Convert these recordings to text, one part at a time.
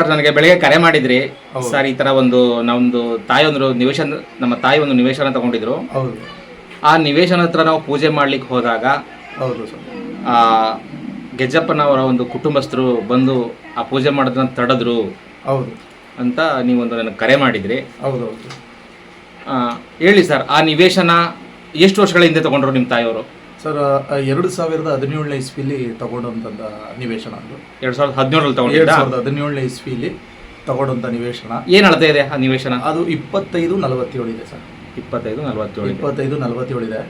Sir ನನಗೆ ಬೆಳಗ್ಗೆ ಕರೆ ಮಾಡಿದ್ರಿ. ಸರ್ ಈ ತರ ಒಂದು ನಮ್ದು ತಾಯಿ ಒಂದು ನಿವೇಶನ ನಮ್ಮ ತಾಯಿ ಒಂದು ನಿವೇಶನ ತಗೊಂಡಿದ್ರು. ಹೌದು. ಆ ನಿವೇಶನ ಹತ್ರ ನಾವು ಪೂಜೆ ಮಾಡ್ಲಿಕ್ಕೆ ಹೋದಾಗ ಹೌದು ಸರ್. ಆ ಗೆಜ್ಜಪ್ಪನವರ ಒಂದು ಕುಟುಂಬಸ್ಥರು ಬಂದು ಆ ಪೂಜೆ ಮಾಡೋದನ್ನ ತಡೆದ್ರು ಹೌದು. ಅಂತ ನೀವೊಂದು ನನಗೆ ಕರೆ ಮಾಡಿದ್ರಿ. ಹೌದು ಹೌದು. ಆ, ಹೇಳಿ ಸರ್ ಆ ನಿವೇಶನ ಎಷ್ಟು ವರ್ಷಗಳ ಹಿಂದೆ ತಗೊಂಡ್ರು ನಿಮ್ಮ ತಾಯಿಯವರು? ಸರ್ ಎರಡು ಸಾವಿರದ ಹದಿನೇಳನೇ ಇಸ್ವಿಲಿ ತಗೊಂಡಂತ ನಿವೇಶನ ಅದು. ಎರಡು ಸಾವಿರದ ಹದಿನೇಳರಲ್ಲಿ ಎರಡು ತಗೊಂಡಿದ್ದ ಸಾವಿರದ ಹದಿನೇಳನೇ ಇಸ್ವಿಲಿ ತಗೊಂಡಂತ ನಿವೇಶನ. ಏನ್ ಅಳತೆ ಇದೆ ಆ ನಿವೇಶನ? ಅದು ಇಪ್ಪತ್ತೈದು ನಲವತ್ತೇಳು ಇದೆ ಸರ್. ಇಪ್ಪತ್ತೈದು ನಲವತ್ತೇಳು ಇದೆ. ಇಪ್ಪತ್ತೈದು ನಲವತ್ತೇಳು ಇದೆ.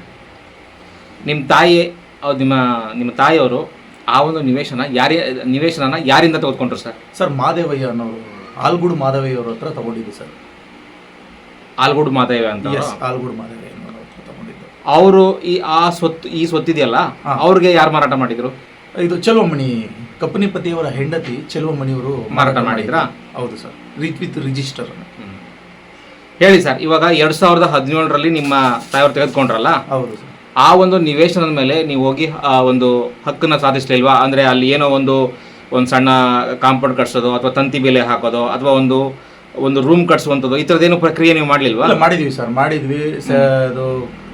ನಿಮ್ಮ ತಾಯಿ ಅವ್ರು ನಿಮ್ಮ ನಿಮ್ಮ ತಾಯಿಯವರು ಆ ಒಂದು ನಿವೇಶನ ಯಾರೇ ನಿವೇಶನನ ಯಾರಿಂದ ತೆಗೆದುಕೊಂಡ್ರು ಸರ್? ಸರ್ ಮಾದೇವಯ್ಯ ಅನ್ನೋರು ಆಲ್ಗುಡ್ ಮಾದೇವಯ್ಯ ಅವ್ರ ಹತ್ರ ತಗೊಂಡಿದ್ದು ಸರ್. ಆಲ್ಗುಡ್ ಮಾದೇವ ಅಂತ ಎಸ್ ಆಲ್ಗುಡು ತಗೊಂಡಿದ್ದು ಅವರು ಈ ಆ ಸ್ವತ್ತು ಈ ಸ್ವತ್ತಿದೆಯಲ್ಲ ಇದೆಯಲ್ಲ ಅವ್ರಿಗೆ ಯಾರು ಮಾರಾಟ ಮಾಡಿದ್ರು? ಇದು ಚೆಲುವಮಣಿ ಕಪ್ಪನಿಪತಿಯವರ ಹೆಂಡತಿ ಚೆಲುವಮಣಿಯವರು ಮಾರಾಟ ಮಾಡಿದ್ರಾ? ಹೌದು ಸರ್. ವಿತ್ ರಿಜಿಸ್ಟರ್ ಹೇಳಿ ಸರ್ ಇವಾಗ ಎರಡ್ ಸಾವಿರದ ಹದಿನೇಳರಲ್ಲಿ ನಿಮ್ಮ ತಾಯಿಯವರು ತೆಗೆದುಕೊಂಡ್ರಲ್ಲ? ಹೌದು ಸರ್. ಆ ಒಂದು ನಿವೇಶನದ ಮೇಲೆ ನೀವು ಹೋಗಿ ಆ ಒಂದು ಹಕ್ಕನ್ನ ಸಾಧಿಸ್ಲಿಲ್ವಾ? ಅಂದ್ರೆ ಅಲ್ಲಿ ಏನೋ ಒಂದು ಒಂದು ಸಣ್ಣ ಕಾಂಪೌಂಡ್ ಕಟ್ಸೋದು ಅಥವಾ ತಂತಿ ಬೆಲೆ ಹಾಕೋದು ಅಥವಾ ಒಂದು ಒಂದು ರೂಮ್ ಕಟ್ಸುವಂಥದ್ದು ಈ ಥರದ್ದೇನು ಪ್ರಕ್ರಿಯೆ ನೀವು ಮಾಡಲಿಲ್ವಾ? ಮಾಡಿದ್ವಿ ಸರ್. ಮಾಡಿದ್ವಿ ಸ- ಅದು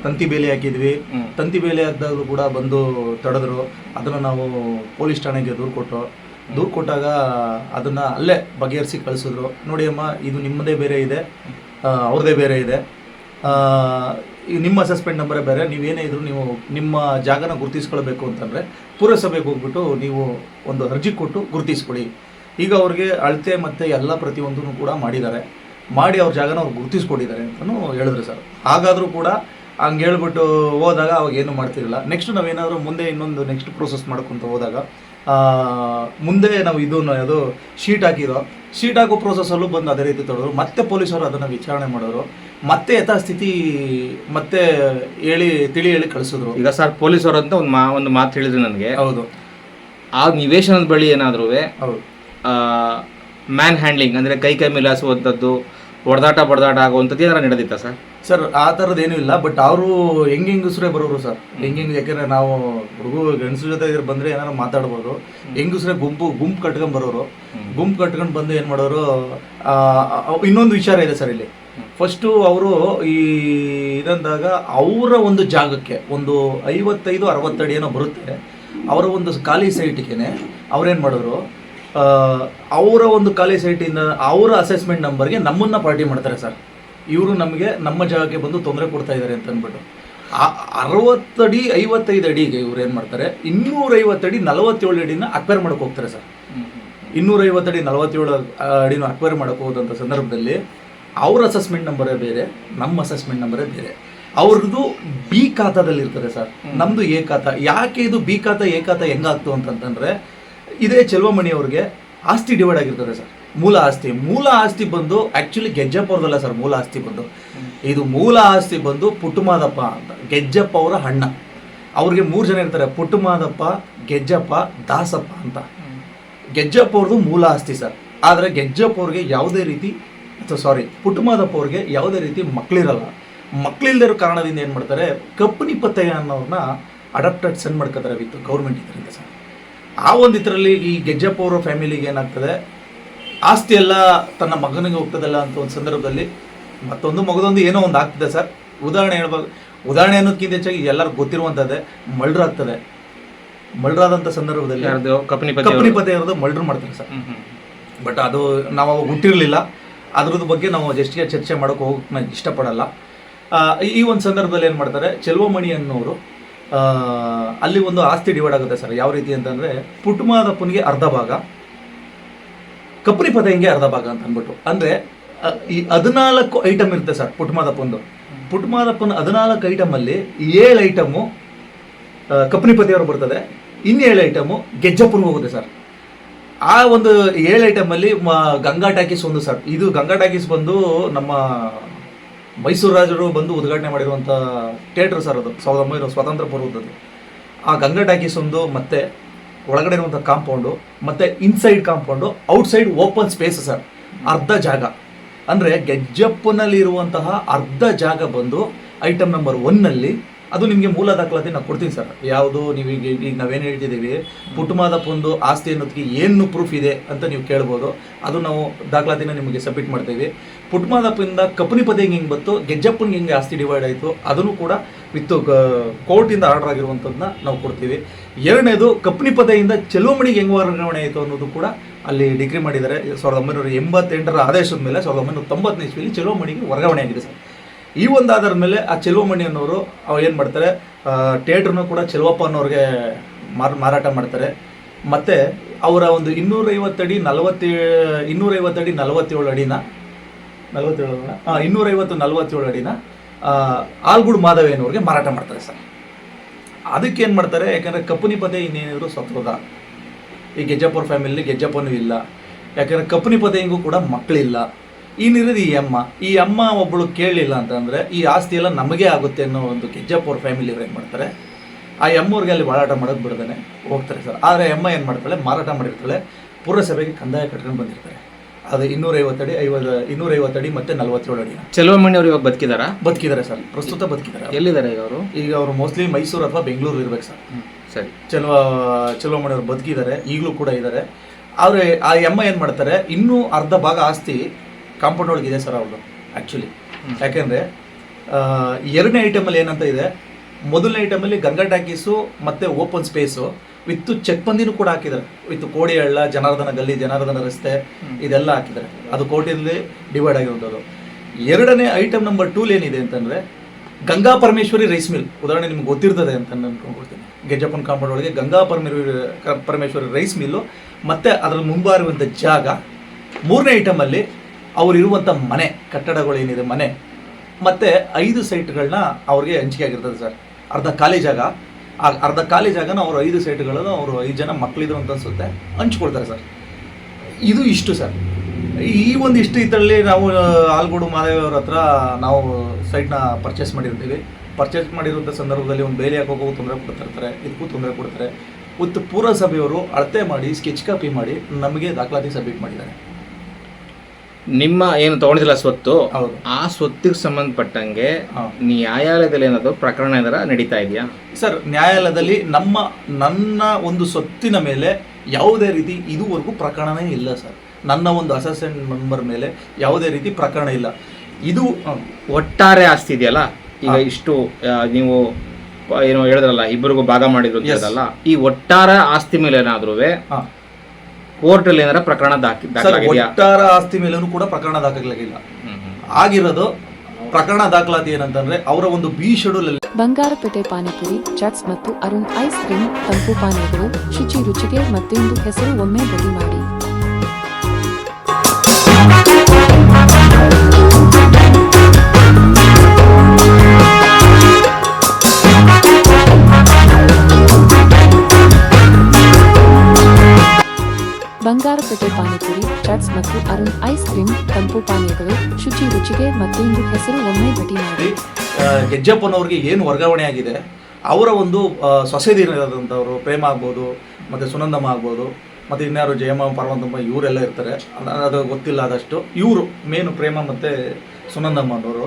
ತಂತಿ ಬೇಲಿ ಹಾಕಿದ್ವಿ. ತಂತಿ ಬೇಲಿ ಹಾಕಿದಾಗಲೂ ಕೂಡ ಬಂದು ತಡೆದ್ರು. ಅದನ್ನು ನಾವು ಪೊಲೀಸ್ ಠಾಣೆಗೆ ದೂರು ಕೊಟ್ಟು ದೂರು ಕೊಟ್ಟಾಗ ಅದನ್ನು ಅಲ್ಲೇ ಬಗೆಹರಿಸಿ ಕಳಿಸಿದ್ರು. ನೋಡಿ ಅಮ್ಮ ಇದು ನಿಮ್ಮದೇ ಬೇರೆ ಇದೆ. ಅವ್ರದ್ದೇ ಬೇರೆ ಇದೆ. ನಿಮ್ಮ ಅಸೆಸ್ಮೆಂಟ್ ನಂಬರೇ ಬೇರೆ. ನೀವೇನೇ ಇದ್ರು ನೀವು ನಿಮ್ಮ ಜಾಗನ ಗುರುತಿಸ್ಕೊಳ್ಬೇಕು ಅಂತಂದರೆ ಪುರಸಭೆಗೆ ಹೋಗ್ಬಿಟ್ಟು ನೀವು ಒಂದು ಅರ್ಜಿ ಕೊಟ್ಟು ಗುರುತಿಸ್ಕೊಳ್ಳಿ ಈಗ ಅವ್ರಿಗೆ ಅಳತೆ ಮತ್ತು ಎಲ್ಲ ಪ್ರತಿಯೊಂದನ್ನು ಕೂಡ ಮಾಡಿದ್ದಾರೆ. ಮಾಡಿ ಅವ್ರ ಜಾಗನ ಅವ್ರು ಗುರುತಿಸ್ಕೊಂಡಿದ್ದಾರೆ ಅಂತಲೂ ಹೇಳಿದ್ರು ಸರ್. ಹಾಗಾದರೂ ಕೂಡ ಹಂಗೆ ಹೇಳ್ಬಿಟ್ಟು ಹೋದಾಗ ಅವಾಗ ಏನು ಮಾಡ್ತಿರಲಿಲ್ಲ ನೆಕ್ಸ್ಟ್ ನಾವೇನಾದರೂ ಮುಂದೆ ಇನ್ನೊಂದು ನೆಕ್ಸ್ಟ್ ಪ್ರೋಸೆಸ್ ಮಾಡ್ಕೊತ ಹೋದಾಗ ಮುಂದೆ ನಾವು ಇದನ್ನು ಅದು ಶೀಟ್ ಹಾಕಿರೋ ಶೀಟ್ ಹಾಕೋ ಪ್ರೋಸೆಸ್ಸಲ್ಲೂ ಬಂದು ಅದೇ ರೀತಿ ತೊಡೋರು ಮತ್ತೆ ಪೊಲೀಸರು ಅದನ್ನು ವಿಚಾರಣೆ ಮಾಡೋರು ಮತ್ತೆ ಯಥಾಸ್ಥಿತಿ ಮತ್ತೆ ಹೇಳಿ ತಿಳಿ ಹೇಳಿ ಕಳಿಸಿದ್ರು. ಈಗ ಸರ್ ಪೊಲೀಸರು ಅಂತ ಒಂದು ಮಾ ಒಂದು ಮಾತು ಹೇಳಿದ್ರು ನನಗೆ. ಹೌದು. ಆ ನಿವೇಶನದ ಬಳಿ ಏನಾದರೂ ಹೌದು. ಮ್ಯಾನ್ ಹ್ಯಾಂಡ್ಲಿಂಗ್ ಅಂದರೆ ಕೈ ಕೈ ಮಿಲಾಸುವಂಥದ್ದು ಹೊಡೆದಾಟ ಬಡದಾಟ ಆಗುವಂಥದ್ದು ಏನಾರ ನಡೆದಿತ್ತಾ ಸರ್? ಸರ್ ಆ ಥರದ್ದು ಏನೂ ಇಲ್ಲ ಬಟ್ ಅವರು ಹೆಂಗೆ ಹೆಂಗಸ್ರೇ ಬರೋರು ಸರ್? ಹೆಂಗೆ ಹೆಂಗೆ ಯಾಕೆಂದ್ರೆ ನಾವು ಹುಡುಗು ಗಂಡಸ್ರ ಜೊತೆ ಬಂದರೆ ಏನಾರು ಮಾತಾಡ್ಬೋದು. ಹೆಂಗಸ್ರೆ ಗುಂಪು ಗುಂಪು ಕಟ್ಕೊಂಡು ಬರೋರು. ಗುಂಪು ಕಟ್ಕೊಂಡು ಬಂದು ಏನು ಮಾಡೋರು ಇನ್ನೊಂದು ವಿಚಾರ ಇದೆ ಸರ್ ಇಲ್ಲಿ. ಫಸ್ಟು ಅವರು ಈ ಇದಂದಾಗ ಅವರ ಒಂದು ಜಾಗಕ್ಕೆ ಒಂದು ಐವತ್ತೈದು ಅರವತ್ತಡಿ ಏನೋ ಬರುತ್ತೆ. ಅವರ ಒಂದು ಖಾಲಿ ಸೈಟ್ಗೆ ಅವ್ರೇನು ಮಾಡೋರು ಅವರ ಒಂದು ಕಾಲೇಜ್ ಸೈಟಿಂದ ಅವರ ಅಸೆಸ್ಮೆಂಟ್ ನಂಬರ್ಗೆ ನಮ್ಮನ್ನ ಪಾರ್ಟಿ ಮಾಡ್ತಾರೆ ಸರ್ ಇವರು ನಮಗೆ ನಮ್ಮ ಜಾಗಕ್ಕೆ ಬಂದು ತೊಂದರೆ ಕೊಡ್ತಾ ಇದ್ದಾರೆ ಅಂತ ಅಂದ್ಬಿಟ್ಟು. ಅರವತ್ತಡಿ ಐವತ್ತೈದು ಅಡಿಗೆ ಇವ್ರು ಏನು ಮಾಡ್ತಾರೆ? ಇನ್ನೂರೈವತ್ತಡಿ ನಲವತ್ತೇಳು ಅಡಿನ ಅಕ್ವೈರ್ ಮಾಡಕ್ಕೆ ಹೋಗ್ತಾರೆ ಸರ್ ಇನ್ನೂರೈವತ್ತಡಿ ನಲವತ್ತೇಳು ಅಡಿನ ಅಕ್ವೈರ್ ಮಾಡಕ್ಕೆ ಹೋದಂಥ ಸಂದರ್ಭದಲ್ಲಿ ಅವ್ರ ಅಸೆಸ್ಮೆಂಟ್ ನಂಬರೇ ಬೇರೆ ನಮ್ಮ ಅಸೆಸ್ಮೆಂಟ್ ನಂಬರೇ ಬೇರೆ. ಅವ್ರದ್ದು ಬಿ ಖಾತಾದಲ್ಲಿ ಇರ್ತದೆ ಸರ್ ನಮ್ದು ಎ ಖಾತಾ. ಯಾಕೆ ಇದು ಬಿ ಖಾತಾ ಎ ಖಾತಾ ಹೆಂಗಾಗ್ತು ಅಂತಂತಂದ್ರೆ ಇದೇ ಚೆಲ್ವಮಣಿ ಅವ್ರಿಗೆ ಆಸ್ತಿ ಡಿವೈಡ್ ಆಗಿರ್ತದೆ ಸರ್. ಮೂಲ ಆಸ್ತಿ. ಮೂಲ ಆಸ್ತಿ ಬಂದು ಆ್ಯಕ್ಚುಲಿ ಗೆಜ್ಜಪ್ಪ ಅವ್ರದಲ್ಲ ಸರ್ ಮೂಲ ಆಸ್ತಿ ಬಂದು. ಇದು ಮೂಲ ಆಸ್ತಿ ಬಂದು ಪುಟ್ಟುಮಾದಪ್ಪ ಅಂತ. ಗೆಜ್ಜಪ್ಪ ಅವರ ಅಣ್ಣ. ಅವ್ರಿಗೆ ಮೂರು ಜನ ಇರ್ತಾರೆ. ಪುಟ್ಟುಮಾದಪ್ಪ, ಗೆಜ್ಜಪ್ಪ, ದಾಸಪ್ಪ ಅಂತ. ಗೆಜ್ಜಪ್ಪ ಅವ್ರದ್ದು ಮೂಲ ಆಸ್ತಿ ಸರ್. ಆದರೆ ಗೆಜ್ಜಪ್ಪ ಅವ್ರಿಗೆ ಯಾವುದೇ ರೀತಿ ಅಥವಾ ಸಾರಿ ಪುಟ್ಟುಮಾದಪ್ಪ ಅವ್ರಿಗೆ ಯಾವುದೇ ರೀತಿ ಮಕ್ಕಳಿರಲ್ಲ ಇರೋ ಕಾರಣದಿಂದ ಏನು ಮಾಡ್ತಾರೆ ಕಪ್ಪನಿ ಪತ್ತೆಯ ಅನ್ನೋರನ್ನ ಅಡಾಪ್ಟೆಡ್ ಸೆಂಡ್ ಮಾಡ್ಕೋತಾರೆ ವಿತ್ ಗೌರ್ಮೆಂಟ್ ಇದರಿಂದ ಸರ್. ಆ ಒಂದು ಇದರಲ್ಲಿ ಈ ಗೆಜ್ಜಪ್ಪ ಅವರ ಫ್ಯಾಮಿಲಿಗೆ ಏನಾಗ್ತದೆ? ಆಸ್ತಿ ಎಲ್ಲ ತನ್ನ ಮಗನಿಗೆ ಹೋಗ್ತದಲ್ಲ ಅಂತ ಒಂದು ಸಂದರ್ಭದಲ್ಲಿ ಮತ್ತೊಂದು ಮಗದೊಂದು ಏನೋ ಒಂದು ಆಗ್ತದೆ ಸರ್. ಉದಾಹರಣೆ ಹೇಳ್ಬೋದು ಉದಾಹರಣೆ ಅನ್ನೋದಕ್ಕಿಂತ ಹೆಚ್ಚಾಗಿ ಎಲ್ಲರಿಗೂ ಗೊತ್ತಿರುವಂಥದ್ದೇ ಮಲ್ಡ್ರ್ ಆಗ್ತದೆ. ಮಲ್ಡ್ರಾದಂಥ ಸಂದರ್ಭದಲ್ಲಿ ಯಾರ್ದು? ಕಪನಿ ಪತಿ ಕಪ್ಪನಿಪತಿ ಇರೋದು ಮಲ್ಡ್ರ್ ಮಾಡ್ತಾರೆ ಸರ್. ಬಟ್ ಅದು ನಾವು ಅವಾಗ ಹುಟ್ಟಿರಲಿಲ್ಲ. ಅದ್ರದ್ದು ಬಗ್ಗೆ ನಾವು ಜಸ್ಟ್ಗೆ ಚರ್ಚೆ ಮಾಡೋಕೆ ಹೋಗಕ್ಕೆ ನಾನು ಇಷ್ಟಪಡಲ್ಲ ಈ ಒಂದು ಸಂದರ್ಭದಲ್ಲಿ ಏನು ಮಾಡ್ತಾರೆ? ಚೆಲ್ವಮಣಿ ಅನ್ನೋರು ಅಲ್ಲಿ ಒಂದು ಆಸ್ತಿ ಡಿವೈಡ್ ಆಗುತ್ತೆ ಸರ್. ಯಾವ ರೀತಿ ಅಂತಂದರೆ ಪುಟ್ಮಾದಪ್ಪನಿಗೆ ಅರ್ಧ ಭಾಗ ಕಪ್ರಿ ಪದಂಗೆ ಅರ್ಧ ಭಾಗ ಅಂತ ಅಂದ್ಬಿಟ್ಟು. ಅಂದರೆ ಈ ಹದಿನಾಲ್ಕು ಐಟಮ್ ಇರುತ್ತೆ ಸರ್ ಪುಟ್ಟಮಾದಪ್ಪಂದು ಪುಟ್ಮಾದಪ್ಪನ ಹದಿನಾಲ್ಕು ಐಟಮಲ್ಲಿ ಏಳು ಐಟಮು ಕಪ್ಪನಿಪತಿಯವರು ಬರ್ತದೆ. ಇನ್ನೇಳು ಐಟಮು ಗೆಜ್ಜಪ್ಪನಿಗೆ ಹೋಗುತ್ತೆ ಸರ್. ಆ ಒಂದು ಏಳು ಐಟಮಲ್ಲಿ ಗಂಗಾ ಟಾಕೀಸ್ ಒಂದು ಸರ್. ಇದು ಗಂಗಾ ಟಾಕೀಸ್ ಬಂದು ನಮ್ಮ ಮೈಸೂರು ರಾಜರು ಬಂದು ಉದ್ಘಾಟನೆ ಮಾಡಿರುವಂಥ ಥಿಯೇಟ್ರ್ ಸರ್ ಅದು, ಸಾವಿರದ ಒಂಬೈನೂರ ಸ್ವಾತಂತ್ರ್ಯ ಪೂರ್ವದ್ದು. ಆ ಗಂಗಾ ಟ್ಯಾಕೀಸ್ ಒಂದು, ಮತ್ತೆ ಒಳಗಡೆ ಇರುವಂಥ ಕಾಂಪೌಂಡು, ಮತ್ತೆ inside compound outside open space sir, ಅರ್ಧ ಜಾಗ. ಅಂದರೆ ಗೆಜ್ಜಪ್ಪನಲ್ಲಿರುವಂತಹ ಅರ್ಧ ಜಾಗ ಬಂದು ಐಟಮ್ ನಂಬರ್ ಒನ್ನಲ್ಲಿ ಅದು ನಿಮಗೆ ಮೂಲ ದಾಖಲಾತಿ ನಾವು ಕೊಡ್ತೀನಿ ಸರ್. ಯಾವುದು ನೀವು ಈಗ ಈಗ ನಾವೇನು ಹೇಳ್ತಿದ್ದೀವಿ ಪುಟ್ಟಮಾದಪ್ಪಂದು ಆಸ್ತಿ ಅನ್ನೋದಕ್ಕೆ ಏನು ಪ್ರೂಫ್ ಇದೆ ಅಂತ ನೀವು ಕೇಳ್ಬೋದು. ಅದು ನಾವು ದಾಖಲಾತಿನ ನಿಮಗೆ ಸಬ್ಮಿಟ್ ಮಾಡ್ತೀವಿ. ಪುಟ್ಟಮಾದಪ್ಪಂದ ಕಪನಿ ಪದ ಹೆಂಗೆ ಬಂತು ಗೆಜ್ಜಪ್ಪನಿಗೆ ಹೆಂಗೆ ಆಸ್ತಿ ಡಿವೈಡ್ ಆಯಿತು, ಅದನ್ನು ಕೂಡ ವಿತ್ ಕೋರ್ಟಿಂದ ಆರ್ಡರ್ ಆಗಿರುವಂಥದ್ದನ್ನ ನಾವು ಕೊಡ್ತೀವಿ. ಎರಡನೇದು, ಕಪ್ನಿ ಪದೆಯಿಂದ ಚೆಲುವಮಣಿಗೆ ಹೆಂಗೆ ವರ್ಗಾವಣೆ ಆಯಿತು ಅನ್ನೋದು ಕೂಡ ಅಲ್ಲಿ ಡಿಗ್ರಿ ಮಾಡಿದ್ದಾರೆ. ಸಾವಿರದ ಒಂಬೈನೂರ ಎಂಬತ್ತೆಂಟರ ಆದೇಶದ ಮೇಲೆ, ಸಾವಿರದ ಒಂಬೈನೂರ ತೊಂಬತ್ತನೇ ಇಸ್ವಿಲಿ ಚೆಲುವಮಣಿಗೆ ವರ್ಗಾವಣೆ ಆಗಿದೆ ಸರ್. ಈ ಒಂದು ಆಧಾರದ ಮೇಲೆ ಆ ಚೆಲುವಮಣಿ ಅನ್ನೋರು ಅವ್ರು ಏನು ಮಾಡ್ತಾರೆ ಥಿಯೇಟ್ರನ್ನು ಕೂಡ ಚೆಲುವಪ್ಪ ಅನ್ನೋರಿಗೆ ಮಾರ್, ಮಾರಾಟ ಮಾಡ್ತಾರೆ. ಮತ್ತು ಅವರ ಒಂದು ಇನ್ನೂರೈವತ್ತಡಿ ನಲವತ್ತೇ ಇನ್ನೂರೈವತ್ತಡಿ ನಲವತ್ತೇಳು ಅಡಿನ, ನಲವತ್ತೇಳು ಹಾಂ ಇನ್ನೂರೈವತ್ತು ನಲವತ್ತೇಳು ಅಡಿನ ಆಲ್ಗುಡ್ ಮಾಧವೇನವ್ರಿಗೆ ಮಾರಾಟ ಮಾಡ್ತಾರೆ ಸರ್. ಅದಕ್ಕೆ ಏನು ಮಾಡ್ತಾರೆ, ಯಾಕಂದರೆ ಕಪ್ಪನಿ ಪದೇ ಇನ್ನೇನಿದ್ರು ಸತ್ವದ. ಈ ಗೆಜ್ಜಪ್ಪವ್ರ ಫ್ಯಾಮಿಲಿ ಗೆಜ್ಜಪ್ಪನೂ ಇಲ್ಲ. ಯಾಕಂದರೆ ಕಪ್ಪನಿ ಪದೆಗೂ ಕೂಡ ಮಕ್ಕಳಿಲ್ಲ ಇನ್ನಿರೋದು ಈ ಅಮ್ಮ ಈ ಅಮ್ಮ ಒಬ್ಬಳು ಕೇಳಲಿಲ್ಲ ಅಂತಂದರೆ ಈ ಆಸ್ತಿ ಎಲ್ಲ ನಮಗೆ ಆಗುತ್ತೆ ಅನ್ನೋ ಒಂದು ಗೆಜ್ಜಪ್ಪವ್ರ ಫ್ಯಾಮಿಲಿ ಅವ್ರು ಏನು ಮಾಡ್ತಾರೆ? ಆ ಅಮ್ಮವ್ರಿಗೆ ಅಲ್ಲಿ ಮಾರಾಟ ಮಾಡೋದು ಬಿಡ್ದಾನೆ ಹೋಗ್ತಾರೆ ಸರ್. ಆದರೆ ಅಮ್ಮ ಏನು ಮಾಡ್ತಾಳೆ? ಮಾರಾಟ ಮಾಡಿರ್ತಾಳೆ. ಪುರಸಭೆಗೆ ಕಂದಾಯ ಕಟ್ಕೊಂಡು ಬಂದಿರ್ತಾರೆ. ಅದು ಇನ್ನೂರೈವತ್ತಡಿ ಐವತ್ತು ಇನ್ನೂರೈವತ್ತಡಿ ಮತ್ತೆ ನಲವತ್ತೇಳು ಅಡಿ. ಚೆಲುವಮಣಿ ಅವರು ಇವಾಗ ಬದುಕಿದಾರ? ಬದುಕಿದ್ದಾರೆ ಸರ್. ಪ್ರಸ್ತುತ ಬದುಕಿದ್ದಾರೆ ಎಲ್ಲಿದ್ದಾರೆ ಈಗ ಅವರು? ಈಗ ಅವರು ಮೋಸ್ಟ್ಲಿ ಮೈಸೂರು ಅಥವಾ ಬೆಂಗಳೂರು ಇರ್ಬೇಕು ಸರ್. ಸರಿ. ಚೆಲುವ ಚೆಲುವಮಣಿ ಅವರು ಬದುಕಿದ್ದಾರೆ ಈಗಲೂ ಕೂಡ ಇದ್ದಾರೆ ಆದರೆ ಆ ಎಮ್ಮ ಏನು ಮಾಡ್ತಾರೆ? ಇನ್ನೂ ಅರ್ಧ ಭಾಗ ಆಸ್ತಿ ಕಾಂಪೌಂಡ್ ಒಳಗೆ ಇದೆ ಸರ್ ಅವ್ರದ್ದು ಆ್ಯಕ್ಚುಲಿ ಯಾಕೆಂದರೆ ಎರಡನೇ ಐಟಮಲ್ಲಿ ಏನಂತ ಇದೆ ಮೊದಲನೇ ಐಟಮಲ್ಲಿ ಗಂಗಾ ಟ್ಯಾಕೀಸು ಮತ್ತು ಓಪನ್ ಸ್ಪೇಸು ವಿತ್ ಚೆಕ್ ಬಂದಿನೂ ಕೂಡ ಹಾಕಿದ್ದಾರೆ. ವಿತ್ ಕೋಡಿ ಹಳ್ಳ ಜನಾರ್ದನ ಗಲ್ಲಿ ಜನಾರ್ದನ ರಸ್ತೆ ಇದೆಲ್ಲ ಹಾಕಿದ್ದಾರೆ. ಅದು ಕೋಟಿಯಲ್ಲಿ ಡಿವೈಡ್ ಆಗಿರುವಂಥದ್ದು. ಎರಡನೇ ಐಟಮ್ ನಂಬರ್ ಟೂಲ್ ಏನಿದೆ ಅಂತಂದರೆ ಗಂಗಾ ಪರಮೇಶ್ವರಿ ರೈಸ್ ಮಿಲ್ ಉದಾಹರಣೆ ನಿಮ್ಗೆ ಗೊತ್ತಿರ್ತದೆ ಅಂತ ನಾನು ಅನ್ಕೊಂಡ್ಬಿಡ್ತೀನಿ. ಗೆಜ್ಜಪ್ಪನ ಕಾಂಪೌಂಡ್ ಒಳಗೆ ಗಂಗಾ ಪರಮೇಶ್ವರಿ ರೈಸ್ ಮಿಲ್ಲು ಮತ್ತು ಅದರ ಮುಂಬಾರುವಂಥ ಜಾಗ. ಮೂರನೇ ಐಟಮಲ್ಲಿ ಅವರಿರುವಂಥ ಮನೆ ಕಟ್ಟಡಗಳು ಏನಿದೆ ಮನೆ, ಮತ್ತು ಐದು ಸೈಟ್ಗಳನ್ನ ಅವ್ರಿಗೆ ಹಂಚಿಕೆ ಆಗಿರ್ತದೆ ಸರ್. ಅರ್ಧ ಖಾಲಿ ಜಾಗ ಅರ್ಧ ಖಾಲಿ ಜಾಗನ ಅವರು ಐದು ಸೈಟ್ಗಳನ್ನು ಅವರು ಐದು ಜನ ಮಕ್ಕಳಿದ್ರು ಅಂತ ಅನ್ಸುತ್ತೆ, ಹಂಚ್ಕೊಳ್ತಾರೆ ಸರ್. ಇದು ಇಷ್ಟು ಸರ್. ಈ ಒಂದು ಇಷ್ಟು ಇದರಲ್ಲಿ ನಾವು ಆಲ್ಗೋಡು ಆಲ್ಗೂಡು ಮಾದೇವಿ ಅವ್ರ ಹತ್ರ ನಾವು ಸೈಟ್ನ ಪರ್ಚೇಸ್ ಮಾಡಿರ್ತೀವಿ. ಪರ್ಚೇಸ್ ಮಾಡಿರುವಂಥ ಸಂದರ್ಭದಲ್ಲಿ ಒಂದು ಬೇಲಿ ಹಾಕೋಕ್ಕೂ ತೊಂದರೆ ಕೊಡ್ತಿರ್ತಾರೆ, ಇದಕ್ಕೂ ತೊಂದರೆ ಕೊಡ್ತಾರೆ. ಮತ್ತು ಪುರಸಭೆಯವರು ಅಳತೆ ಮಾಡಿ, ಸ್ಕೆಚ್ ಕಾಪಿ ಮಾಡಿ ನಮಗೆ ದಾಖಲಾತಿ ಸಬ್ಮಿಟ್ ಮಾಡಿದ್ದಾರೆ. ನಿಮ್ಮ ಏನು ತಗೊಂಡಿಲ್ಲ ಸ್ವತ್ತು ಹೌದು. ಆ ಸ್ವತ್ತಿಗೆ ಸಂಬಂಧಪಟ್ಟಂಗೆ. ನ್ಯಾಯಾಲಯದಲ್ಲಿ ಏನಾದ್ರು ಪ್ರಕರಣ ಏನಾರ ನಡೀತಾ ಇದೆಯಾ? ಸರ್ ನ್ಯಾಯಾಲಯದಲ್ಲಿ ನಮ್ಮ ನನ್ನ ಒಂದು ಸ್ವತ್ತಿನ ಮೇಲೆ ಯಾವುದೇ ರೀತಿ ಇದುವರೆಗೂ ಪ್ರಕರಣನೇ ಇಲ್ಲ ಸರ್. ನನ್ನ ಒಂದು ಅಸೆಸೆಂಟ್ ನಂಬರ್ ಮೇಲೆ ಯಾವುದೇ ರೀತಿ ಪ್ರಕರಣ ಇಲ್ಲ. ಇದು ಒಟ್ಟಾರೆ ಆಸ್ತಿ ಇದೆಯಲ್ಲ? ಈಗ ಇಷ್ಟು ಆ, ನೀವು ಏನು ಏನೋ ಹೇಳಿದ್ರಲ್ಲ ಇಬ್ಬರಿಗೂ ಭಾಗ ಮಾಡಿದ್ರು ಅಂತ. ಹೇಳಿದ್ರಲ್ಲ ಈ ಒಟ್ಟಾರೆ ಆಸ್ತಿ ಮೇಲೆ ಏನಾದ್ರೂ ಹಾ. ಕೋರ್ಟ್ ಅಲ್ಲಿ ಏನಾರ ಪ್ರಕರಣ ದಾಖಿ ಸರ್ ದಾಖಲಾಗಿದೆಯಾ? ಒಟ್ಟಾರ ಆಸ್ತಿ ಮೇಲೂ ಕೂಡ ಪ್ರಕರಣ ದಾಖಲಾಗಿಲ್ಲ. ಆಗಿರೋದು ಪ್ರಕರಣ ದಾಖಲಾತಿ ಏನಂತಂದ್ರೆ ಅವರ ಒಂದು ಬಿ ಶೆಡ್ಯೂಲ್ ಅಲ್ಲಿ ಬಂಗಾರಪೇಟೆ ಪಾನಿಪುರಿ ಚಾಟ್ಸ್ ಮತ್ತು ಅರುಣ್ ಐಸ್ ಕ್ರೀಮ್ ತಂಪು ಪಾನೀಯಗಳು ಶುಚಿ ರುಚಿಗೆ ಮತ್ತೊಂದು ಹೆಸರು ಒಮ್ಮೆ ಬದಿ ಮಾಡಿ. ರುಚಿಗೆ ಮತ್ತೊಂದು ಹೆಸರು ಒಮ್ಮೆ ಭೇಟಿ ಮಾಡಿ. ಗೆಜ್ಜಪ್ಪನವ್ರಿಗೆ ಏನು ವರ್ಗಾವಣೆ ಆಗಿದೆ, ಅವರ ಒಂದು ಸೊಸೆದಿರಾದಂಥವ್ರು ಪ್ರೇಮ ಆಗ್ಬೋದು, ಮತ್ತು ಸುನಂದಮ್ಮ ಆಗ್ಬೋದು, ಮತ್ತು ಇನ್ಯಾರು ಜಯಮ್ಮ, ಪರ್ವಂತಮ್ಮ, ಇವರೆಲ್ಲ ಇರ್ತಾರೆ. ಅದು ಗೊತ್ತಿಲ್ಲ ಆದಷ್ಟು ಇವರು, ಮೇನು ಪ್ರೇಮ ಮತ್ತು ಸುನಂದಮ್ಮ ಅನ್ನೋರು,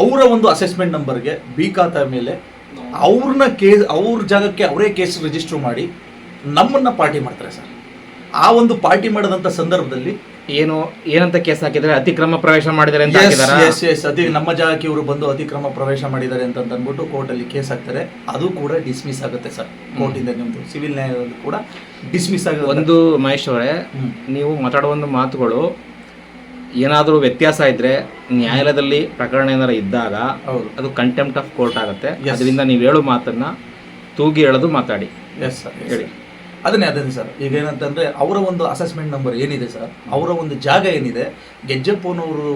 ಅವರ ಒಂದು ಅಸೆಸ್ಮೆಂಟ್ ನಂಬರ್ಗೆ ಬಿ ಖಾತಾ ಮೇಲೆ ಅವ್ರನ್ನ ಕೇಸ್, ಅವ್ರ ಜಾಗಕ್ಕೆ ಅವರೇ ಕೇಸ್ ರಿಜಿಸ್ಟರ್ ಮಾಡಿ ನಮ್ಮನ್ನು ಪಾರ್ಟಿ ಮಾಡ್ತಾರೆ ಸರ್. ಆ ಒಂದು ಪಾರ್ಟಿ ಮಾಡಿದಂಥ ಸಂದರ್ಭದಲ್ಲಿ ಏನು ಏನಂತ ಕೇಸ್ ಹಾಕಿದ್ರೆ ಅತಿಕ್ರಮ ಪ್ರವೇಶ ಮಾಡಿದ್ದಾರೆ ಅಂತ ಹಾಕಿದಾರಾ? ಎಸ್ ಎಸ್ ಅತಿ ನಮ್ಮ ಜಾಗಕ್ಕೆ ಇವರು ಬಂದು ಅತಿಕ್ರಮ ಪ್ರವೇಶ ಮಾಡಿದ್ದಾರೆ ಅಂತ ಅಂದ್ಬಿಟ್ಟು ಕೋರ್ಟಲ್ಲಿ ಕೇಸ್ ಹಾಕ್ತಾರೆ. ಅದು ಕೂಡ ಡಿಸ್ಮಿಸ್ ಆಗುತ್ತೆ ಸರ್ ಕೋರ್ಟಿಂದ ನಿಮ್ಮದು ಸಿವಿಲ್ ನ್ಯಾಯದಲ್ಲಿ ಕೂಡ ಡಿಸ್ಮಿಸ್ ಆಗುತ್ತೆ. ಒಂದು ಮಹೇಶ್ ಅವರೇ ಹ್ಮ್. ನೀವು ಮಾತಾಡೋ ಒಂದು ಮಾತುಗಳು ಏನಾದರೂ ವ್ಯತ್ಯಾಸ ಇದ್ರೆ ನ್ಯಾಯಾಲಯದಲ್ಲಿ ಪ್ರಕರಣ ಏನಾರ ಇದ್ದಾಗ ಹೌದು. ಅದು ಕಂಟೆಂಪ್ಟ್ ಆಫ್ ಕೋರ್ಟ್ ಆಗುತ್ತೆ. Yes. ಅದರಿಂದ ನೀವು ಹೇಳೋ ಮಾತನ್ನ ತೂಗಿ ಹೇಳೋದು ಮಾತಾಡಿ. ಎಸ್ ಸರ್ ಹೇಳಿ. ಅದನ್ನೇ ಅದನ್ನೇ ಸರ್. ಈಗ ಏನಂತಂದ್ರೆ ಅವರ ಒಂದು ಅಸೆಸ್ಮೆಂಟ್ ನಂಬರ್ ಏನಿದೆ ಸರ್? ಅವರ ಒಂದು ಜಾಗ ಏನಿದೆ? ಗೆಜ್ಜಪ್ಪನವರು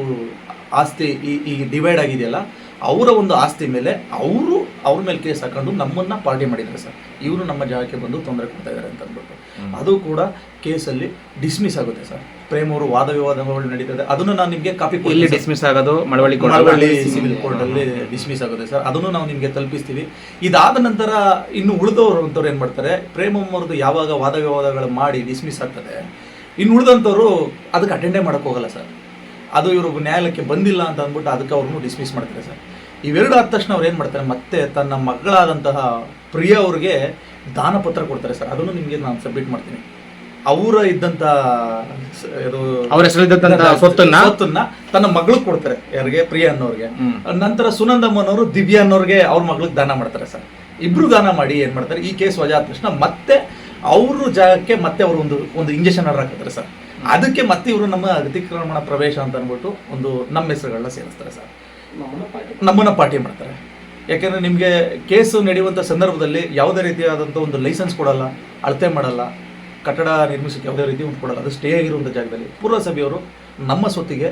ಆಸ್ತಿ ಈ ಈಗ ಡಿವೈಡ್ ಆಗಿದೆಯಲ್ಲ ಅವರ ಒಂದು ಆಸ್ತಿ ಮೇಲೆ ಅವರು ಅವ್ರ ಮೇಲೆ ಕೇಸ್ ಹಾಕೊಂಡು ನಮ್ಮನ್ನ ಪಾರ್ಟಿ ಮಾಡಿದ್ದಾರೆ ಸರ್. ಇವರು ನಮ್ಮ ಜಾಗಕ್ಕೆ ಬಂದು ತೊಂದರೆ ಕೊಡ್ತಾ ಇದ್ದಾರೆ ಅಂತ ಅಂದ್ಬಿಟ್ಟು. ಅದು ಕೂಡ ಕೇಸಲ್ಲಿ ಡಿಸ್ಮಿಸ್ ಆಗುತ್ತೆ ಸರ್. ಪ್ರೇಮ್ ಅವರು ವಾದ ವಿವಾದಗಳು ನಡೀತದೆ. ಅದನ್ನು ನಾನು ನಿಮಗೆ ಕಾಪಿ ಇಲ್ಲಿ ಡಿಸ್ಮಿಸ್ ಆಗೋದು Malavalli court Malavalli civil court ಅಲ್ಲಿ ಡಿಸ್ಮಿಸ್ ಆಗುತ್ತೆ ಸರ್. ಅದನ್ನು ನಾವು ನಿಮಗೆ ತಲುಪಿಸ್ತೀವಿ. ಇದಾದ ನಂತರ ಇನ್ನು ಉಳಿದವರು ಅಂತವ್ರು ಏನ್ ಮಾಡ್ತಾರೆ ಪ್ರೇಮ್ ಅವ್ರದ್ದು ಯಾವಾಗ ವಾದ ವಿವಾದಗಳು ಮಾಡಿ ಡಿಸ್ಮಿಸ್ ಆಗ್ತದೆ ಇನ್ನು ಉಳಿದಂಥವ್ರು ಅದಕ್ಕೆ ಅಟೆಂಡೇ ಮಾಡಕ್ ಹೋಗಲ್ಲ ಸರ್. ಅದು ಇವರು ನ್ಯಾಯಾಲಯಕ್ಕೆ ಬಂದಿಲ್ಲ ಅಂತ ಅಂದ್ಬಿಟ್ಟು ಅದಕ್ಕೆ ಅವ್ರನ್ನು ಡಿಸ್ಮಿಸ್ ಮಾಡ್ತಾರೆ ಸರ್. ಇವೆರಡು ಆದ ತಕ್ಷಣ ಅವ್ರು ಏನು ಮಾಡ್ತಾರೆ ಮತ್ತೆ ತನ್ನ ಮಗಳಾದಂತಹ ಪ್ರಿಯ ಅವ್ರಿಗೆ ದಾನ ಪತ್ರ ಕೊಡ್ತಾರೆ ಸರ್. ಅದನ್ನು ನಿಮಗೆ ನಾನು ಸಬ್ಮಿಟ್ ಮಾಡ್ತೀನಿ. ಅವರ ಇದ್ದಂತ ಅವ್ರ ಹೆಸರಿದ್ದಂತ ಸ್ವತ್ತನ್ನ? ಸ್ವತ್ತನ್ನ ತನ್ನ ಮಗಳಿಗೆ ಕೊಡ್ತಾರೆ ಯಾರಿಗೆ? ಪ್ರಿಯ ಅನ್ನೋರ್ಗೆ. ನಂತರ ಸುನಂದಮ್ಮನವರು ದಿವ್ಯಾ ಅನ್ನೋರ್ಗೆ ಅವ್ರ ಮಗಳಿಗೆ ದಾನ ಮಾಡ್ತಾರೆ ಸರ್. ಇಬ್ರು ದಾನ ಮಾಡಿ ಏನ್ ಮಾಡ್ತಾರೆ? ಈ ಕೇಸ್ ವಜಾ ಆದ ತಕ್ಷಣ ಮತ್ತೆ ಅವ್ರ ಜಾಗಕ್ಕೆ ಮತ್ತೆ ಅವರು ಒಂದು ಒಂದು ಇಂಜೆಕ್ಷನ್ ಆರ್ಡರ್ ಹಾಕ್ತಾರೆ ಸರ್. ಅದಕ್ಕೆ ಮತ್ತೆ ಇವರು ನಮ್ಮ ಅತಿಕ್ರಮಣ ಪ್ರವೇಶ ಅಂತ ಅಂದ್ಬಿಟ್ಟು ಒಂದು ನಮ್ಮ ಹೆಸರುಗಳನ್ನ ಸೇರಿಸ್ತಾರೆ ಸರ್. ನಮ್ಮನ್ನ ಪಾರ್ಟಿ ಮಾಡ್ತಾರೆ. ಯಾಕೆಂದ್ರೆ ನಿಮಗೆ ಕೇಸು ನಡೆಯುವಂಥ ಸಂದರ್ಭದಲ್ಲಿ ಯಾವುದೇ ರೀತಿಯಾದಂಥ ಒಂದು ಲೈಸೆನ್ಸ್ ಕೊಡಲ್ಲ ಅಳತೆ ಮಾಡಲ್ಲ ಕಟ್ಟಡ ನಿರ್ಮಿಸೋಕ್ಕೆ ಯಾವುದೇ ರೀತಿ ಕೊಡಲ್ಲ ಅದು ಸ್ಟೇ ಆಗಿರುವಂಥ ಜಾಗದಲ್ಲಿ. ಪುರಸಭೆಯವರು ನಮ್ಮ ಸ್ವತ್ತಿಗೆ,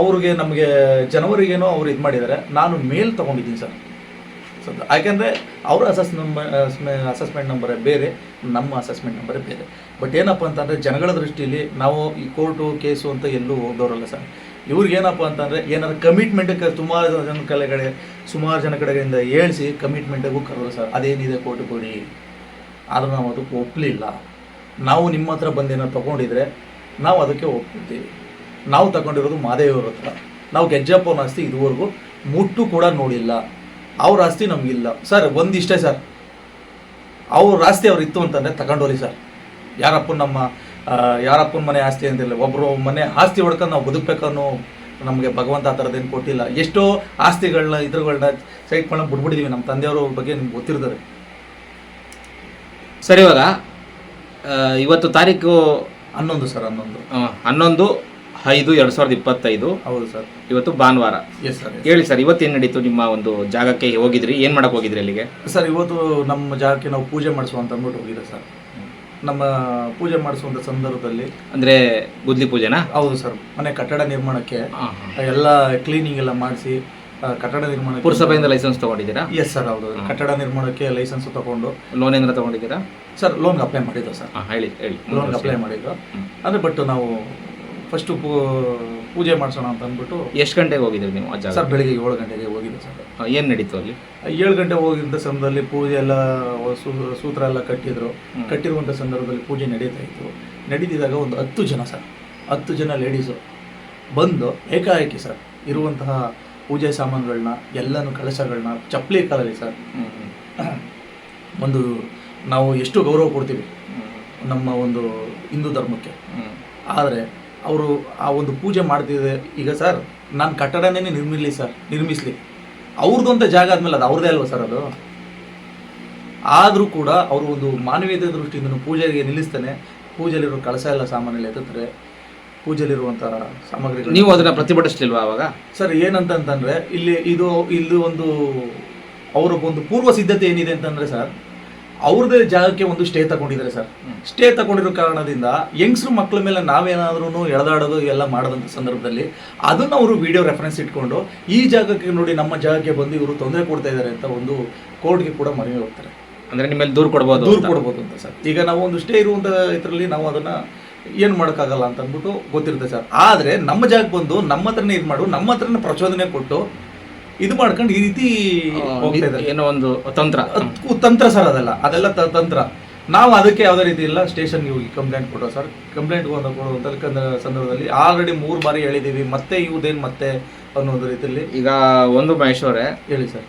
ಅವ್ರಿಗೆ ನಮಗೆ ಜನವರಿಗೇನೋ ಅವ್ರು ಇದು ಮಾಡಿದ್ದಾರೆ. ನಾನು ಮೇಲ್ ತೊಗೊಂಡಿದ್ದೀನಿ ಸರ್. ಸದ್ಯ ಯಾಕೆಂದರೆ ಅವರ ಅಸೆಸ್ ನಂಬರ್ ಅಸೆಸ್ಮೆಂಟ್ ನಂಬರೇ ಬೇರೆ, ನಮ್ಮ ಅಸೆಸ್ಮೆಂಟ್ ನಂಬರೇ ಬೇರೆ. ಬಟ್ ಏನಪ್ಪ ಅಂತಂದರೆ ಜನಗಳ ದೃಷ್ಟಿಯಲ್ಲಿ ನಾವು ಈ ಕೋರ್ಟು, ಕೇಸು ಅಂತ ಎಲ್ಲೂ ಹೋಗೋರಲ್ಲ ಸರ್. ಇವ್ರಿಗೆ ಏನಪ್ಪ ಅಂತಂದರೆ ಏನಾದ್ರು ಕಮಿಟ್ಮೆಂಟ್ಗೆ ಸುಮಾರು ಜನ ಕಲೆಗಳೆ ಸುಮಾರು ಜನ ಕಡೆಗಳಿಂದ ಹೇಳಿಸಿ ಕಮಿಟ್ಮೆಂಟಿಗೂ ಕರೋಲ್ಲ ಸರ್. ಅದೇನಿದೆ ಕೋರ್ಟ್ ಕೊಡಿ. ಆದರೂ ನಾವು ಅದಕ್ಕೆ ಒಪ್ಪಲಿಲ್ಲ ನಾವು ನಿಮ್ಮ ಹತ್ರ ಬಂದೇನೋ ತಗೊಂಡಿದ್ರೆ ನಾವು ಅದಕ್ಕೆ ಒಪ್ಪಿರ್ತೀವಿ ನಾವು ತಗೊಂಡಿರೋದು ಮಾದೇವರ ಹತ್ರ. ನಾವು ಗೆಜ್ಜಪ್ಪನ ಆಸ್ತಿ ಇದುವರೆಗೂ ಮುಟ್ಟು ಕೂಡ ನೋಡಿಲ್ಲ. ಅವ್ರ ಆಸ್ತಿ ನಮಗಿಲ್ಲ. ಸರ್, ಒಂದಿಷ್ಟೇ ಸರ್. ಅವ್ರ ಆಸ್ತಿ ಅವ್ರು ಇತ್ತು ಅಂತಂದರೆ ತಗೊಂಡೋಲಿ ಸರ್. ಯಾರಪ್ಪನ ನಮ್ಮ ಯಾರಪ್ಪನ ಮನೆ ಆಸ್ತಿ ಅಂತಿಲ್ಲ. ಒಬ್ಬರು ಮನೆ ಆಸ್ತಿ ಹೊಡ್ಕೊಂಡು ನಾವು ಬದುಕಬೇಕನ್ನೋ ನಮಗೆ ಭಗವಂತ ಆ ಥರದ್ದೇನು ಕೊಟ್ಟಿಲ್ಲ. ಎಷ್ಟೋ ಆಸ್ತಿಗಳನ್ನ ಸೈಟ್ ಸೈಟ್ಗಳನ್ನ ಬಿಟ್ಬಿಟ್ಟಿದ್ದೀವಿ ನಮ್ಮ ತಂದೆಯವ್ರ ಬಗ್ಗೆ ನಿಮ್ಗೆ ಗೊತ್ತಿರ್ತಾರೆ ಸರಿ ಇವಾಗ ಇವತ್ತು ತಾರೀಕು ಹನ್ನೊಂದು ಸರ್ ಹನ್ನೊಂದು. ಹನ್ನೊಂದು ಐದು ಎರಡು ಸಾವಿರದ ಇಪ್ಪತ್ತೈದು. ಹೌದು ಸರ್. ಇವತ್ತು ಭಾನುವಾರ. ಎಸ್ ಸರ್ ಹೇಳಿ ಸರ್ ಇವತ್ತೇನು ನಡೀತು ನಿಮ್ಮ ಒಂದು ಜಾಗಕ್ಕೆ ಹೋಗಿದ್ರಿ? ಏನು ಮಾಡಕ್ ಹೋಗಿದ್ರಿ ಅಲ್ಲಿಗೆ? ಸರ್ ಇವತ್ತು ನಮ್ಮ ಜಾಗಕ್ಕೆ ನಾವು ಪೂಜೆ ಮಾಡಿಸುವಂತ ಅಂದ್ಬಿಟ್ಟು ಹೋಗಿದೆ ಸರ್. ನಮ್ಮ ಪೂಜೆ ಮಾಡಿಸುವಂತ ಸಂದರ್ಭದಲ್ಲಿ ಅಂದ್ರೆ ಗುದ್ಲಿ ಪೂಜೆನಾ? ಹೌದು ಸರ್ ಮನೆ ಕಟ್ಟಡ ನಿರ್ಮಾಣಕ್ಕೆ. ಎಲ್ಲ ಕ್ಲೀನಿಂಗ್ ಎಲ್ಲ ಮಾಡಿಸಿ ಕಟ್ಟಡ ನಿರ್ಮಾಣ ಪುರಸಭೆಯಿಂದ ಲೈಸೆನ್ಸ್ ತಗೊಂಡಿದ್ದೀರಾ? ಎಸ್ ಸರ್ ಹೌದು. ಕಟ್ಟಡ ನಿರ್ಮಾಣಕ್ಕೆ ಲೈಸೆನ್ಸ್ ತಗೊಂಡು. ಲೋನ್ ಏನಾರ ತಗೊಂಡಿದ್ದೀರಾ? ಸರ್ ಲೋನ್ ಅಪ್ಲೈ ಮಾಡಿದ್ದು ಸರ್ ಹಾಂ ಹೇಳಿ ಹೇಳಿ. ಲೋನ್ ಅಪ್ಲೈ ಮಾಡಿದ್ದು. ಅಂದರೆ ಬಟ್ ನಾವು ಫಸ್ಟು ಪೂಜೆ ಮಾಡಿಸೋಣ ಅಂತ ಅಂದ್ಬಿಟ್ಟು ಎಷ್ಟು ಗಂಟೆಗೆ ಹೋಗಿದ್ರಿ ನೀವು ಅಜ್ಜ ಸರ್ ಬೆಳಿಗ್ಗೆ ಏಳು ಗಂಟೆಗೆ ಹೋಗಿದ್ದೆ ಸರ್ ಏನು ನಡೀತು ಅಲ್ಲಿ? ಏಳು ಗಂಟೆ ಹೋಗಿದ್ದ ಸಮಯದಲ್ಲಿ ಪೂಜೆ ಎಲ್ಲ ಸೂತ್ರ ಎಲ್ಲ ಕಟ್ಟಿದ್ರು. ಕಟ್ಟಿರುವಂಥ ಸಂದರ್ಭದಲ್ಲಿ ಪೂಜೆ ನಡೀತಾ ಇತ್ತು. ನಡೀತಿದ್ದಾಗ ಒಂದು ಹತ್ತು ಜನ ಸರ್ ಹತ್ತು ಜನ ಲೇಡೀಸು ಬಂದು ಏಕಾಏಕಿ ಸರ್ ಇರುವಂತಹ ಪೂಜೆ ಸಾಮಾನುಗಳನ್ನ ಎಲ್ಲನೂ ಕಳಶಗಳನ್ನ ಚಪ್ಪಲಿ ಕಾಲಲ್ಲಿ ಸರ್. ಒಂದು ನಾವು ಎಷ್ಟು ಗೌರವ ಕೊಡ್ತೀವಿ ನಮ್ಮ ಒಂದು ಹಿಂದೂ ಧರ್ಮಕ್ಕೆ. ಆದರೆ ಅವರು ಆ ಒಂದು ಪೂಜೆ ಮಾಡ್ತಿದೆ ಈಗ ಸರ್ ನಾನು ಕಟ್ಟಡನೇ ನಿರ್ಮಿಲಿ ಸರ್ ನಿರ್ಮಿಸಲಿ. ಅವ್ರದ್ದು ಅಂತ ಜಾಗ ಆದ್ಮೇಲೆ ಅದು ಅವ್ರದ್ದೇ ಅಲ್ವಾ ಸರ್ ಅದು? ಆದರೂ ಕೂಡ ಅವರು ಒಂದು ಮಾನವೀಯತೆ ದೃಷ್ಟಿಯಿಂದ ಪೂಜೆಗೆ ನಿಲ್ಲಿಸ್ತಾನೆ ಪೂಜೆಯಲ್ಲಿರೋ ಕಳಸ ಎಲ್ಲ ಸಾಮಾನೆಲ್ಲ ಎತ್ತುತ್ತಾರೆ. ಪೂಜೆಯಲ್ಲಿರುವಂಥ ಸಾಮಗ್ರಿಗಳು? ನೀವು ಅದನ್ನ ಪ್ರತಿಭಟಿಸಲಿಲ್ವ ಅವಾಗ? ಸರ್ ಏನಂತಂತಂದರೆ ಇಲ್ಲಿ ಇದು ಇಲ್ಲಿ ಒಂದು ಅವರ ಒಂದು ಪೂರ್ವ ಸಿದ್ಧತೆ ಏನಿದೆ ಅಂತಂದ್ರೆ ಸರ್ ಅವ್ರದೇ ಜಾಗಕ್ಕೆ ಒಂದು ಸ್ಟೇ ತಗೊಂಡಿದ್ದಾರೆ ಸರ್. ಸ್ಟೇ ತಗೊಂಡಿರೋ ಕಾರಣದಿಂದ ಯಂಗ್ಸ್ರು ಮಕ್ಕಳ ಮೇಲೆ ನಾವೇನಾದ್ರೂ ಎಳೆದಾಡೋದು ಎಲ್ಲ ಮಾಡೋದಂಥ ಸಂದರ್ಭದಲ್ಲಿ ಅದನ್ನು ಅವರು ವಿಡಿಯೋ ರೆಫರೆನ್ಸ್ ಇಟ್ಕೊಂಡು ಈ ಜಾಗಕ್ಕೆ ನೋಡಿ ನಮ್ಮ ಜಾಗಕ್ಕೆ ಬಂದು ಇವರು ತೊಂದರೆ ಕೊಡ್ತಾ ಇದ್ದಾರೆ ಅಂತ ಒಂದು ಕೋರ್ಟ್ಗೆ ಕೂಡ ಮನವಿ ಹೋಗ್ತಾರೆ ಅಂದ್ರೆ ನಿಮ್ಮಲ್ಲಿ ದೂರು ಕೊಡಬಹುದು ದೂರು ಕೊಡಬಹುದು ಕೊಡ್ಬೋದು ಅಂತ ಸರ್. ಈಗ ನಾವು ಒಂದು ಸ್ಟೇ ಇರುವಂಥ ಇದರಲ್ಲಿ ನಾವು ಅದನ್ನ ಏನು ಮಾಡೋಕ್ಕಾಗಲ್ಲ ಅಂತ ಅಂದ್ಬಿಟ್ಟು ಗೊತ್ತಿರುತ್ತೆ ಸರ್. ಆದರೆ ನಮ್ಮ ಜಾಗಕ್ಕೆ ಬಂದು ನಮ್ಮ ಹತ್ರನೇ ಇದು ಮಾಡು ನಮ್ಮ ಹತ್ರನೇ ಪ್ರಚೋದನೆ ಕೊಟ್ಟು ಇದು ಮಾಡ್ಕೊಂಡು ಈ ರೀತಿ ಏನೋ ಒಂದು ತಂತ್ರ. ತಂತ್ರ ಸರ್ ಅದೆಲ್ಲ. ಅದೆಲ್ಲ ತಂತ್ರ. ನಾವು ಅದಕ್ಕೆ ಯಾವುದೇ ರೀತಿ ಇಲ್ಲ ಸ್ಟೇಷನ್ಗೆ ಹೋಗಿ ಕಂಪ್ಲೇಂಟ್ ಕೊಡೋ ಸರ್. ಕಂಪ್ಲೇಂಟ್ ಕೊಡುವಂಥ ಸಂದರ್ಭದಲ್ಲಿ ಆಲ್ರೆಡಿ ಮೂರು ಬಾರಿ ಹೇಳಿದ್ದೀವಿ. ಮತ್ತೆ ಇವುದೇನು ಮತ್ತೆ ಅನ್ನೋದು ರೀತಿಯಲ್ಲಿ. ಈಗ ಒಂದು ಮಹೇಶ್ವರೇ ಹೇಳಿ ಸರ್.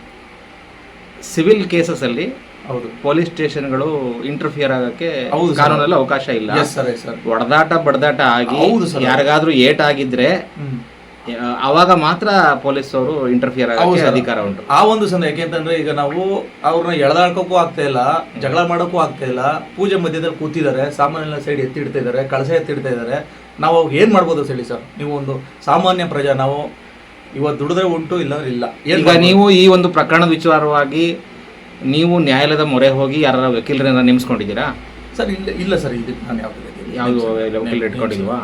ಸಿವಿಲ್ ಕೇಸಸ್ ಅಲ್ಲಿ ಹೌದು ಪೊಲೀಸ್ ಸ್ಟೇಷನ್ಗಳು ಇಂಟರ್ಫಿಯರ್ ಆಗಕ್ಕೆ ಹೌದು ಸರ್. ಕಾನೂನಲ್ಲಿ ಅವಕಾಶ ಇಲ್ಲ ಎಸ್ ಸರ್ ಎಸ್ ಸರ್ ಹೊಡೆದಾಟ ಬಡದಾಟ ಆಗಿ ಹೌದು ಸರ್. ಯಾರಿಗಾದ್ರೂ ಏಟ್ ಆಗಿದ್ರೆ ಹ್ಮ್ ಆ, ಅವಾಗ ಮಾತ್ರ ಪೊಲೀಸ್ ಅವರು ಇಂಟರ್ಫಿಯರ್ ಹೌದು ಆಗಕ್ಕೆ ಸರ್. ಅಧಿಕಾರ ಉಂಟು ಆ ಒಂದು ಸಂದ ಯಾಕೆಂತಂದ್ರೆ ಈಗ ನಾವು ಅವ್ರನ್ನ ಎಳೆದಾಡ್ಕೋಕ್ಕೂ ಆಗ್ತಾ ಇಲ್ಲ ಜಗಳ ಮಾಡೋಕ್ಕೂ ಆಗ್ತಾ ಇಲ್ಲ ಪೂಜೆ ಮಧ್ಯದಲ್ಲಿ ಕೂತಿದ್ದಾರೆ ಸಾಮಾನ್ಯ ಸೈಡ್ ಎತ್ತಿಡ್ತಾ ಇದ್ದಾರೆ ಕಳಸ ಎತ್ತಿಡ್ತಾ ಇದ್ದಾರೆ ನಾವು ಅವಾಗ ಏನ್ ಮಾಡ್ಬೋದು ಹೇಳಿ ಸರ್ ನೀವು ಒಂದು ಸಾಮಾನ್ಯ ಪ್ರಜಾ ನಾವು ಇವತ್ತು ದುಡಿದ್ರೆ ಉಂಟು ಇಲ್ಲ ಇಲ್ಲ ಏನ್ ಈಗ ಮಾಡ್ಬೋದು? ನೀವು ಈ ಒಂದು ಪ್ರಕರಣದ ವಿಚಾರವಾಗಿ ನೀವು ನ್ಯಾಯಾಲಯದ ಮೊರೆ ಹೋಗಿ ಯಾರ ವಕೀಲರನ್ನ ನೇಮಿಸ್ಕೊಂಡಿದ್ದೀರಾ? ಸರ್ ಇಲ್ಲ ಇಲ್ಲ ಸರ್ ಇದು ನಾನು ಯಾವ್ದು ಯಾವ್ದು. ವಕೀಲರು ಇಟ್ಕೊಂಡಿಲ್ವಾ?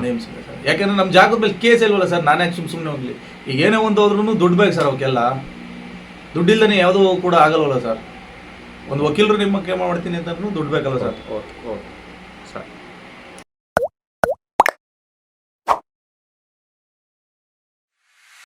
ಯಾಕಂದ್ರೆ ನಮ್ಮ ಜಾಗದ ಮೇಲೆ ಕೇಸ್ ಇಲ್ವಲ್ಲ ಸರ್ ನಾನು ಸುಮ್ ಸುಮ್ಮನೆ ಹೋಗ್ಲಿ. ಈಗ ಏನೇ ಒಂದು ಹೋದ್ರೂ ದುಡ್ಡು ಬೇಕು ಸರ್ ಅವಕ್ಕೆಲ್ಲ ದುಡ್ಡಿಲ್ಲದೆ ಯಾವುದೂ ಕೂಡ ಆಗಲ್ವಲ್ಲ ಸರ್. ಒಂದು ವಕೀಲರು ನಿಮ್ಮ ಮಾಡ್ತೀನಿ ಅಂತಂದ್ರೂ ದುಡ್ಡು ಬೇಕಲ್ಲ ಸರ್. Okay okay.